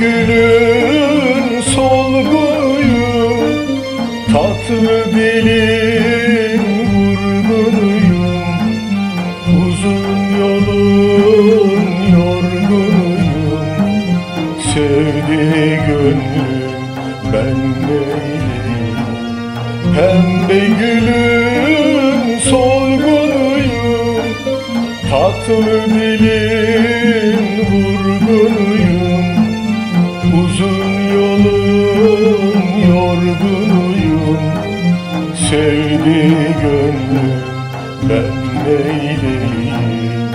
gülün solgunuyum Tatlı dilin vurgunuyum Uzun yolun yorgunuyum Sevdi gönlüm ben neyleyim Pembe gülün solgunuyum Tatlı dilin vurgunuyum yorgunuyum Sevdi gönlüm ben neyleyim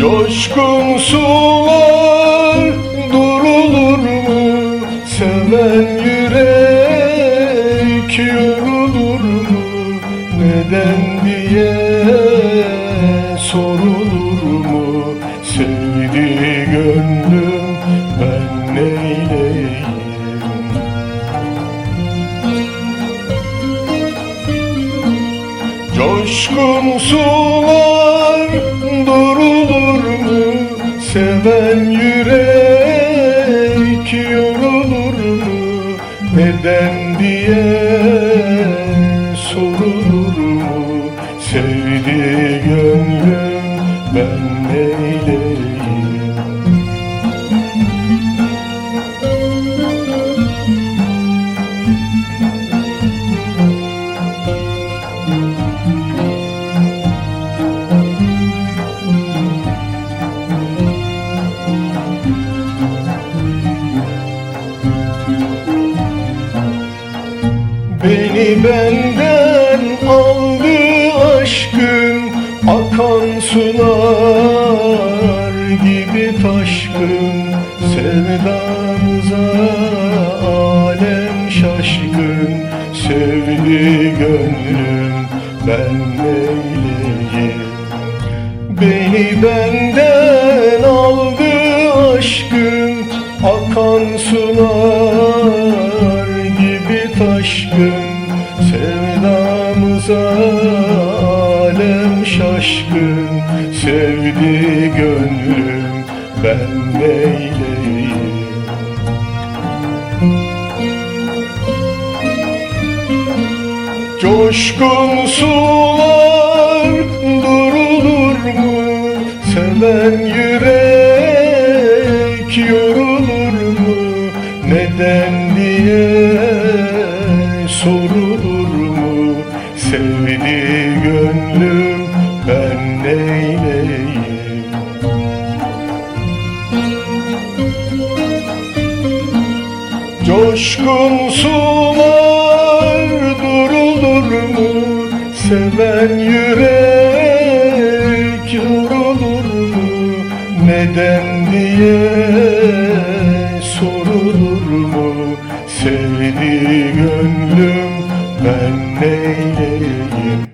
Coşkun sular durulur mu? Seven yürek yorulur mu? Neden diye sorulur mu? Sevdi gönlüm ben neyleyim? Coşkun sular durulur mu? Seven yürek yorulur mu? Neden diye sorulur mu? Sevdi gönlüm ben benden aldı aşkın Akan sular gibi taşkın. Sevdamıza alem şaşkın Sevdi gönlüm ben neyleyim? Beni benden aldı aşkın Akan sular gibi taşkın Sevdamıza alem şaşkın Sevdi gönlüm ben neyleyim Coşkun sular durulur mu? Seven yürek yorulur mu? Neden diye sorulur Coşkun sular durulur mu? Seven yürek yorulur mu? Neden diye sorulur mu? Sevdi gönlüm ben neyleyim?